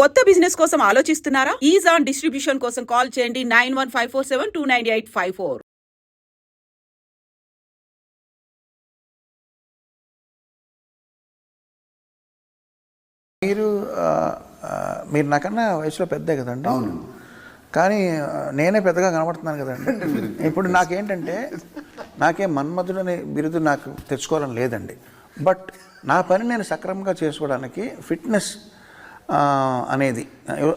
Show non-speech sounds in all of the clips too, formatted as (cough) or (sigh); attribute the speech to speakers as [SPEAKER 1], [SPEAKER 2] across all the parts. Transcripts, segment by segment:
[SPEAKER 1] కొత్త బిజినెస్ కోసం ఆలోచిస్తున్నారా? ఈజ్ ఆన్ డిస్ట్రిబ్యూషన్ కోసం కాల్ చేయండి nine one five four seven two nine eight five four.
[SPEAKER 2] మీరు మీరు నాకన్నా వయసులో పెద్దే కదండి? అవును కానీ నేనే పెద్దగా కనబడుతున్నాను కదండి. (laughs) ఇప్పుడు నాకేంటంటే నాకేం మన్మధుడు అనే బిరుదు నాకు తెచ్చుకోవాలని లేదండి. బట్ నా పని నేను సక్రమంగా చేసుకోవడానికి ఫిట్నెస్ అనేది.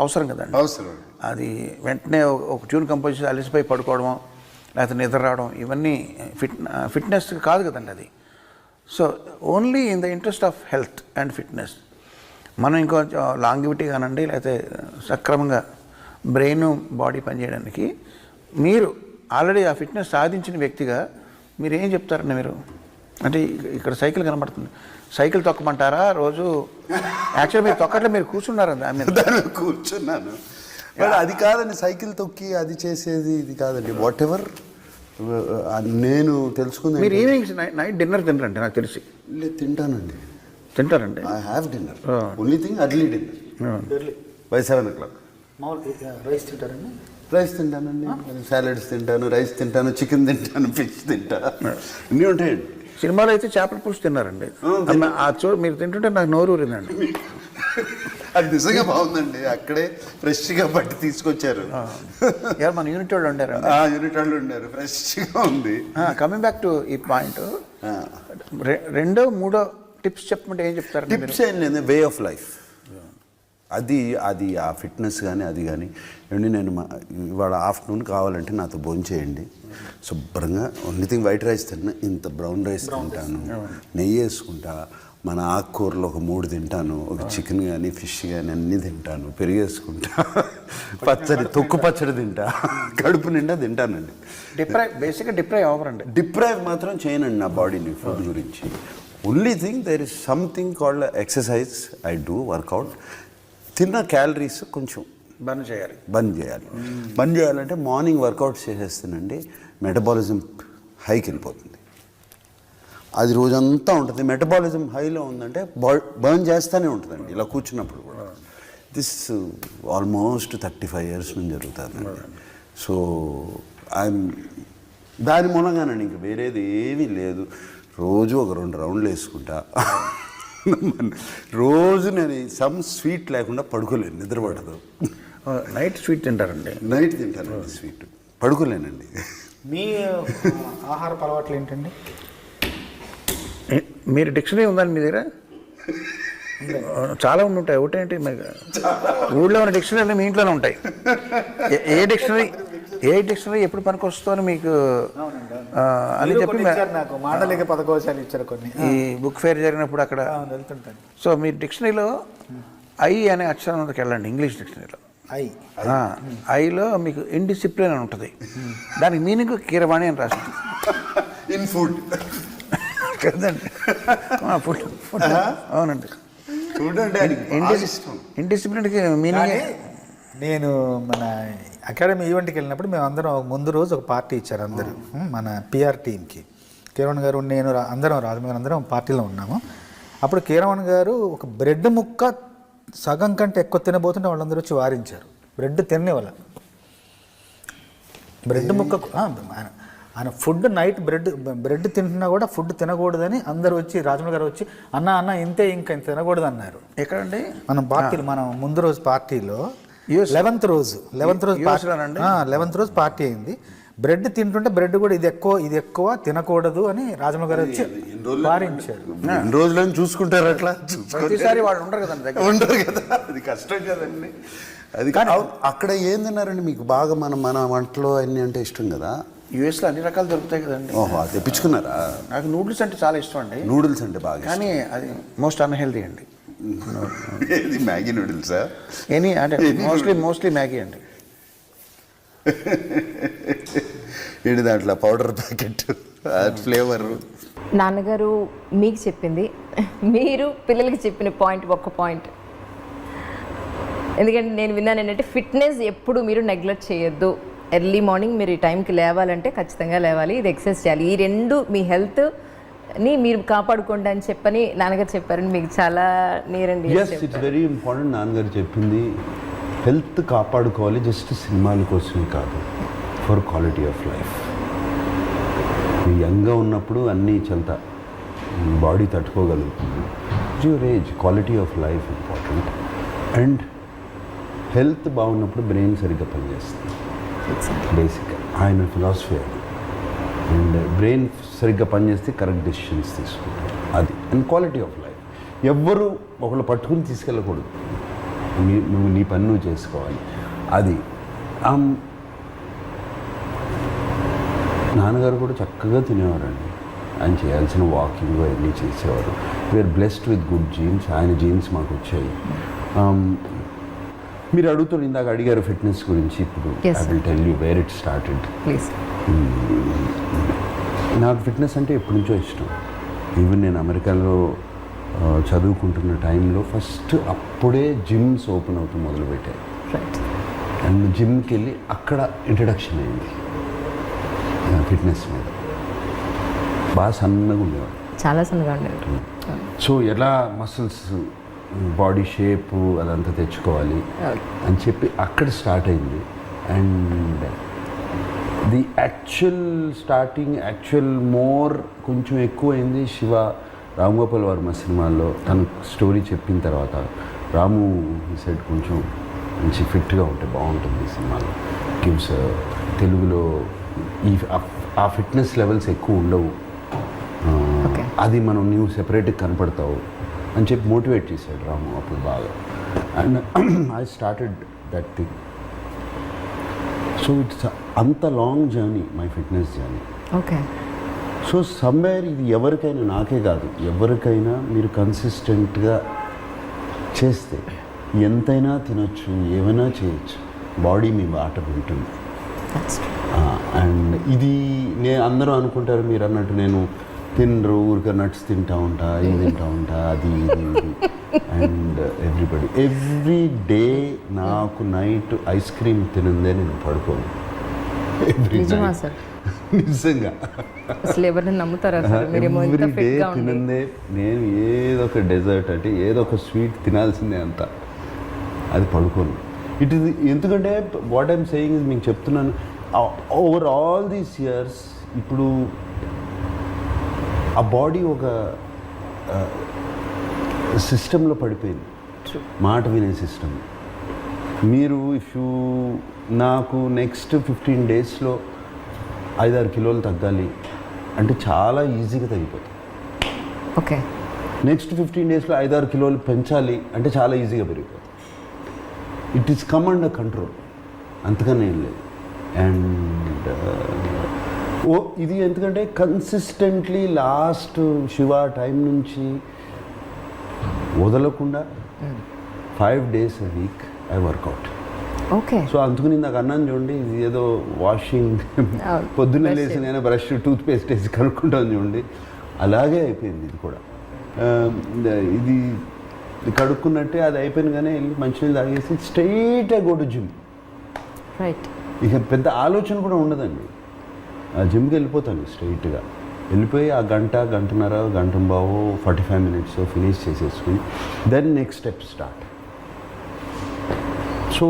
[SPEAKER 2] అవసరం కదండి.
[SPEAKER 3] అవసరం.
[SPEAKER 2] అది వెంటనే ఒక- ట్యూన్ కంపోజ్ చేసి అలసిపోయి పడుకోవడం లేకపోతే నిద్ర రావడం ఇవన్నీ ఫిట్ ఫిట్నెస్ కాదు కదండి అది. So only in the interest of health and fitness మనం ఇంకొంచెం లాంగివిటీ కానండి లేకపోతే సక్రమంగా బ్రెయిన్ బాడీ పనిచేయడానికి మీరు ఆల్రెడీ ఆ ఫిట్నెస్ సాధించిన వ్యక్తిగా మీరు ఏం చెప్తారండి మీరు? అంటే ఇక- ఇక్కడ సైకిల్ కనబడుతుంది. సైకిల్ తొక్కమంటారా రోజు? యాక్చువల్లీ మీరు తొక్కట్లో మీరు కూర్చున్నారు దాని మీద
[SPEAKER 3] కూర్చున్నాను. బట్ అది కాదండి సైకిల్ తొక్కి అది చేసేది ఇది కాదండి. వాట్ ఎవర్ నేను తెలుసుకుంది
[SPEAKER 2] మీరు ఈవినింగ్ నైట్ డిన్నర్ తినరండి నాకు తెలిసి.
[SPEAKER 3] లేదు తింటానండి.
[SPEAKER 2] తింటారండి?
[SPEAKER 3] I have dinner. Only thing early dinner by seven o'clock
[SPEAKER 4] rice తింటారండి?
[SPEAKER 3] రైస్ తింటానండి. సాలడ్స్ తింటాను రైస్ తింటాను చికెన్ తింటాను ఫిష్ తింటా. అన్నీ ఉంటాయండి.
[SPEAKER 2] సినిమాలో అయితే చేపల పులుసు తిన్నారండి.
[SPEAKER 3] ఆ,
[SPEAKER 2] చూ మీరు తింటుంటే నాకు నోరు ఊరిందండి.
[SPEAKER 3] అది నిజంగా బాగుందండి. అక్కడే ఫ్రెష్గా బట్టి తీసుకొచ్చారు.
[SPEAKER 2] మన యూనిట్ వాళ్ళు ఉండారండి?
[SPEAKER 3] ఆ యూనిట్ వాళ్ళు ఉన్నారు ఫ్రెష్గా ఉంది.
[SPEAKER 2] కమింగ్ బ్యాక్ టు ఈ పాయింట్ రెండో మూడో టిప్స్ చెప్పమంటే ఏం చెప్తారండి మీరు?
[SPEAKER 3] టిప్స్ ఏం లేదు వే ఆఫ్ లైఫ్ అది అది ఆ ఫిట్నెస్ కానీ అది కానీ ఏమండి నేను మా- ఇవాళ ఆఫ్టర్నూన్ కావాలంటే నాతో భోజనం చేయండి శుభ్రంగా ఓన్లీ థింగ్ వైట్ రైస్ తిన్నా ఇంత బ్రౌన్ రైస్ తింటాను. నెయ్యి వేసుకుంటా మన ఆకుకూరలు ఒక మూడు తింటాను ఒక చికెన్ కానీ ఫిష్ కానీ అన్నీ తింటాను పెరిగేసుకుంటా పచ్చడి తొక్కు పచ్చడి తింటా కడుపు నిండా తింటానండి.
[SPEAKER 2] డిప్రైవ్ బేసిక్గా డిప్రైవ్ అవ్వరండి.
[SPEAKER 3] డిప్రైవ్ మాత్రం చేయనండి నా బాడీని ఫుడ్ గురించి. Only thing there is something called exercise I do workout తిన్న క్యాలరీస్ కొంచెం
[SPEAKER 2] బర్న్ చేయాలి.
[SPEAKER 3] బంద్ చేయాలి. బంద్ చేయాలంటే మార్నింగ్ వర్కౌట్ చేసేస్తానండి మెటబాలిజం హైకి వెళ్ళిపోతుంది. అది రోజంతా ఉంటుంది. మెటబాలిజం హైలో ఉందంటే బర్న్ చేస్తూనే ఉంటుందండి. ఇలా కూర్చున్నప్పుడు కూడా. This almost thirty five years నుంచి జరుగుతుందండి సో ఐఎమ్ దాని మూలంగానండి ఇంక వేరేది ఏమీ లేదు. రోజు ఒక రెండు రౌండ్లు వేసుకుంటా. రోజు నేను సమ్ స్వీట్ లేకుండా పడుకోలేను నిద్రపడదు.
[SPEAKER 2] నైట్ స్వీట్ తింటారండి.
[SPEAKER 3] నైట్ తింటానండి స్వీట్. పడుకోలేనండి.
[SPEAKER 4] మీ ఆహార అలవాట్లు ఏంటండి?
[SPEAKER 2] మీరు డిక్షనరీ ఉందండి మీ దగ్గర? చాలా ఉండి ఉంటాయి ఒకటేంటి ఊళ్ళో ఉన్న డిక్షనరీ మీ ఇంట్లోనే ఉంటాయి. ఏ- ఏ డిక్షనరీ? ఏ డిక్షనరీ ఎప్పుడు పనికి వస్తుందో మీకు అని చెప్పి మే-
[SPEAKER 4] నాకు. మాండలిక పదకోశాలు ఇచ్చారు కొన్ని.
[SPEAKER 2] ఈ బుక్ ఫేర్ జరిగినప్పుడు అక్కడ
[SPEAKER 4] అవును, వెళ్తుంటాను.
[SPEAKER 2] సో మీరు డిక్షనరీలో ఐ అనే అక్షరం మీదకి వెళ్ళండి ఇంగ్లీష్ డిక్షనరీలో. ఆ, ఐలో మీకు ఇండిసిప్లిన్ అని ఉంటుంది. దానికి మీనింగ్ కీరవాణి అని రాస్తుంది
[SPEAKER 3] ఇన్ (laughs) ఫుడ్
[SPEAKER 2] కదండి. ఆ, ఫుడ్ ఫుడ్ అవునండి.
[SPEAKER 3] ఇష్టం
[SPEAKER 2] ఇండిసిప్లిన్కి మీనింగ్
[SPEAKER 4] నేను మన అకాడమీ ఈవెంట్కి వెళ్ళినప్పుడు మేము అందరం ముందు రోజు ఒక పార్టీ ఇచ్చారు అందరూ ఉమ్, మన పిఆర్ టీంకి కిరణ్ గారు నేను అందరం రాజమౌళి అందరం పార్టీలో ఉన్నాము. అప్పుడు కిరణ్ గారు ఒక బ్రెడ్ ముక్క సగం కంటే ఎక్కువ తినబోతుంటే వాళ్ళందరూ వచ్చి వారించారు. బ్రెడ్ తినే వాళ్ళ బ్రెడ్ ముక్క ఆయన- ఫుడ్ నైట్ బ్రెడ్ బ్రెడ్ తింటున్నా కూడా ఫుడ్ తినకూడదని అందరూ వచ్చి రాజమౌళి గారు వచ్చి అన్న అన్న ఇంతే ఇంకా తినకూడదు అన్నారు
[SPEAKER 2] ఎక్కడండి?
[SPEAKER 4] మనం పార్టీలు మనం ముందు రోజు పార్టీలో లెవెంత్ రోజు లెవెంత్ రోజు? లెవెంత్ రోజు పార్టీ అయింది. బ్రెడ్ తింటుంటే బ్రెడ్ కూడా ఇది ఎక్కువ ఇది ఎక్కువ తినకూడదు అని రాజమ్మ గారు వచ్చి వారించారు.
[SPEAKER 3] ఎన్ని రోజులని చూసుకుంటారు అట్లా?
[SPEAKER 2] ప్రతిసారి వాళ్ళు ఉండరు కదండి
[SPEAKER 3] కదా? అది కష్టం కదండి. అది కానీ అక్కడ ఏం తిన్నారండి మీకు బాగా మన మన వంటలో అన్ని అంటే ఇష్టం కదా?
[SPEAKER 2] యూఎస్లో అన్ని రకాలు దొరుకుతాయి కదండి.
[SPEAKER 3] ఓహో తెప్పించుకున్నారా?
[SPEAKER 2] నాకు నూడిల్స్ అంటే చాలా ఇష్టం అండి.
[SPEAKER 3] నూడిల్స్ అంటే బాగా.
[SPEAKER 2] కానీ అది మోస్ట్ అన్హెల్దీ అండి.
[SPEAKER 3] ఏది మ్యాగీ నూడిల్సా
[SPEAKER 2] ఎనీ అంటే మోస్ట్లీ మోస్ట్లీ మ్యాగీ అండి.
[SPEAKER 3] ఏంటి దాంట్లో పౌడర్ ప్యాకెట్ ఫ్లేవర్.
[SPEAKER 5] నాన్నగారు మీకు చెప్పింది. మీరు పిల్లలకి చెప్పిన పాయింట్ ఒక్క పాయింట్. ఎందుకంటే నేను విన్నాను ఏంటంటే ఫిట్నెస్ ఎప్పుడు మీరు నెగ్లెక్ట్ చేయొద్దు. ఎర్లీ మార్నింగ్ మీరు ఈ టైంకి లేవాలంటే ఖచ్చితంగా లేవాలి. ఇది ఎక్సర్సైజ్ చేయాలి. ఈ రెండు మీ హెల్త్ ని మీరు కాపాడుకోండి అని చెప్పని నాన్నగారు చెప్పారని మీకు చాలా నీరండి
[SPEAKER 3] ఇట్స్ వెరీ ఇంపార్టెంట్ నాన్నగారు చెప్పింది. హెల్త్ కాపాడుకోవాలి జస్ట్ సినిమాల కోసమే కాదు. ఫర్ క్వాలిటీ ఆఫ్ లైఫ్ యంగ్గా ఉన్నప్పుడు అన్నీ చెంత body తట్టుకోగలుగుతుంది. Your age quality of life important and health బాగున్నప్పుడు బ్రెయిన్ సరిగ్గా పనిచేస్తుంది. బేసిక్ ఆయన ఫిలాసఫీ అండ్ బ్రెయిన్ సరిగ్గా పనిచేస్తే కరెక్ట్ డెసిషన్స్ తీసుకుంటారు అది. అండ్ క్వాలిటీ ఆఫ్ లైఫ్ ఎవ్వరూ ఒకళ్ళు పట్టుకుని తీసుకెళ్ళకూడదు. నీ నువ్వు నీ పని నువ్వు చేసుకోవాలి. అది. Um, నాన్నగారు కూడా చక్కగా తినేవారండి. ఆయన చేయాల్సిన వాకింగ్ అవన్నీ చేసేవారు. We are blessed with good genes ఆయన జీన్స్ మాకు వచ్చాయి. Um, మీరు అడుగుతున్న ఇందాక అడిగారు ఫిట్నెస్ గురించి ఇప్పుడు I. Will tell you where it started
[SPEAKER 5] please
[SPEAKER 3] నాకు ఫిట్నెస్ అంటే ఎప్పటి నుంచో ఇష్టం. ఈవెన్ నేను అమెరికాలో చదువుకుంటున్న టైంలో ఫస్ట్ అప్పుడే జిమ్స్ ఓపెన్ అవుతూ మొదలుపెట్టాయి అండ్ జిమ్కి వెళ్ళి అక్కడ ఇంట్రడక్షన్ అయింది. ఫిట్నెస్ మీద. బాగా సన్నగా ఉండేవాడు
[SPEAKER 5] చాలా సన్నగా ఉండేవారు
[SPEAKER 3] సో ఎలా మసిల్స్ బాడీ షేప్ అదంతా తెచ్చుకోవాలి అని చెప్పి అక్కడ స్టార్ట్ అయింది. And the actual starting actual more కొంచెం ఎక్కువైంది శివ రామ్ గోపాల్ వర్మ సినిమాల్లో. తన స్టోరీ చెప్పిన తర్వాత రాము సెట్ కొంచెం మంచి ఫిట్గా ఉంటే బాగుంటుంది ఈ సినిమాలో. గివ్స్ తెలుగులో ఈ ఆ- ఫిట్నెస్ లెవెల్స్ ఎక్కువ ఉండవు.
[SPEAKER 5] Okay.
[SPEAKER 3] అది మనం నీవు సెపరేట్గా కనపడతావు. అని చెప్పి మోటివేట్ చేశాడు రాము అప్పుడు బాగా. And I started that thing so it's అంత long journey my fitness journey
[SPEAKER 5] okay
[SPEAKER 3] so somewhere ఇది ఎవరికైనా నాకే కాదు ఎవరికైనా మీరు కన్సిస్టెంట్గా చేస్తే ఎంతైనా తినొచ్చు ఏమైనా చేయొచ్చు బాడీ మీ బాట వింటుంది. అండ్ ఇది నేను అందరూ అనుకుంటారు మీరు అన్నట్టు నేను తినరు ఊరికే నట్స్ తింటా ఉంటా ఇది తింటా ఉంటా అది ఇది ఇది. అండ్ ఎవ్రీబడి ఎవ్రీ డే నాకు నైట్ ఐస్ క్రీమ్ తినందే నేను పడుకోను. ఎవ్రీ (laughs) నిజంగా.
[SPEAKER 5] అసలు ఎవరిని నమ్ముతారా (laughs)
[SPEAKER 3] ఎవ్రీ డే తినందే నేను ఏదో ఒక డెజర్ట్ అంటే ఏదో ఒక స్వీట్ తినాల్సిందే అంత. అది పడుకోను. ఇట్ ఇస్ ఎందుకంటే వాట్ ఐమ్ సేయింగ్ మీకు చెప్తున్నాను ఓవర్ ఆల్ దీస్ ఇయర్స్ ఇప్పుడు ఆ బాడీ ఒక సిస్టంలో పడిపోయింది. మాట వినే సిస్టమ్ మీరు ఇఫ్ యూ నాకు నెక్స్ట్ ఫిఫ్టీన్ డేస్లో ఐదారు కిలోలు తగ్గాలి అంటే చాలా ఈజీగా తగ్గిపోతుంది.
[SPEAKER 5] ఓకే
[SPEAKER 3] నెక్స్ట్ ఫిఫ్టీన్ డేస్లో ఐదారు కిలోలు పెంచాలి అంటే చాలా ఈజీగా పెరిగిపోతుంది. It is come under control అంతకన్నా ఏం లేదు. అండ్ ఓ ఇది ఎందుకంటే కన్సిస్టెంట్లీ లాస్ట్ శివ టైం నుంచి వదలకుండా five days week I workout
[SPEAKER 5] okay
[SPEAKER 3] so అందుకని నాకు అన్నాను చూడండి ఇది ఏదో వాషింగ్. పొద్దున్నే లేచి నేను బ్రష్ టూత్ పేస్ట్ వేసి కనుక్కుంటాను చూడండి. అలాగే అయిపోయింది ఇది కూడా. ఆ, ఇది కడుక్కున్నట్టే అది అయిపోయినగానే వెళ్ళి మంచినీళ్ళు తాగేసి straight go to gym
[SPEAKER 5] right
[SPEAKER 3] ఇక పెద్ద ఆలోచన కూడా ఉండదండి. జిమ్కి వెళ్ళిపోతాను స్ట్రైట్గా వెళ్ళిపోయి ఆ గంట గంటన్నర గంట బావు ఫార్టీ ఫైవ్ మినిట్స్ ఫినిష్ చేసేసుకుని then next step start so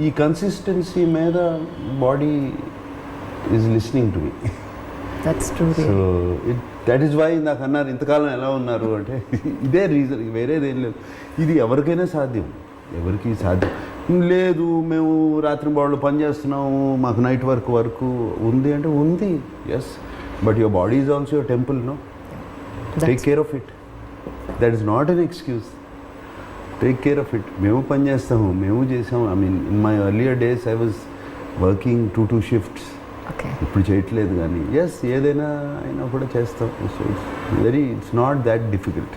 [SPEAKER 3] ఈ కన్సిస్టెన్సీ మీద body is listening to me so it that is why నాకు అన్నారు ఇంతకాలం ఎలా ఉన్నారు? అంటే (laughs) ఇదే రీజన్ వేరేది ఏం లేదు. ఇది ఎవరికైనా సాధ్యం. ఎవరికి సాధ్యం. లేదు మేము రాత్రి బాళ్ళు పని చేస్తున్నాము మాకు నైట్ వర్క్ వర్క్ ఉంది అంటే ఉంది yes but your body is also your temple no take care of it that is not an excuse take care of it మేము పని చేస్తాము మేము చేసాము. I mean in my earlier days I was working two two shifts ఇప్పుడు చేయట్లేదు కానీ yes ఏదైనా అయినా కూడా చేస్తాం. So it's very it's not that difficult